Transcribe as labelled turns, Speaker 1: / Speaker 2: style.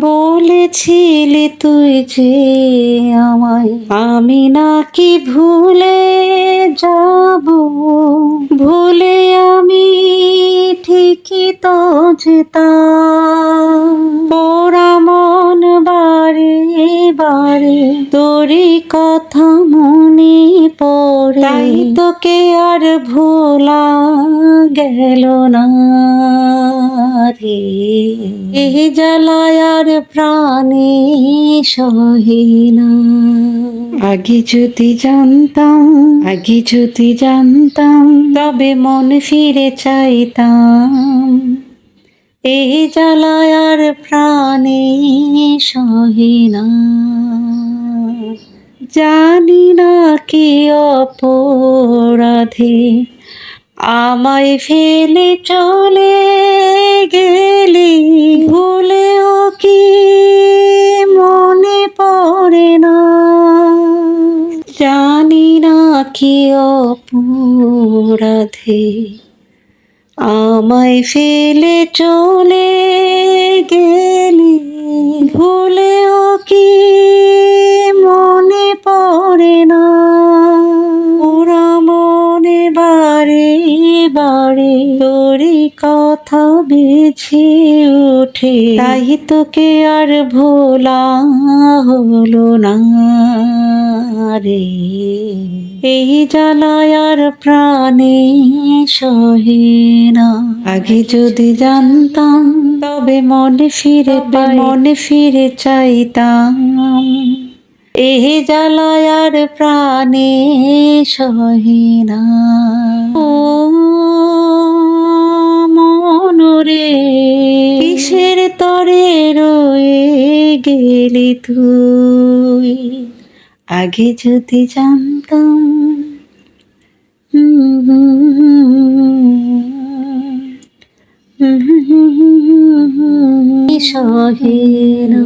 Speaker 1: বলেছিলি তুই যে আমায় আমি নাকি ভুলে যাব। ভুলে আমি ঠিকই তো যেতাম। বারে বারে তোরই কথা মনে পড়ে। তাই তোকে আর ভোলা গেল না রে। এই জ্বালায় আর প্রাণে সহে না। আগে যদি জানতাম, আগে যদি জানতাম, তবে মন ফিরে চাইতাম। এই জ্বালায় আর প্রাণে সহে না। জানি না কি অপরাধে আমায় ফেলে চলে গেলি ভুলেও কি মনে পড়ে না। জানি না কি অপরাধে আমায় ফেলে চলে গেলি ভুলেও কি মনে পড়ে না? ওরা মনে বারে বারে কথা বেছে ওঠে। তাই তোকে আর ভোলা হলো না রে। এই জ্বালায় আর প্রাণে সহে না। আগে যদি জানতাম তবে মনে ফিরে মনে ফিরে চাইতাম। এই জ্বালায় আর প্রাণে সহে না। ও গেলি তুই আগে যদি জানতাম সহে না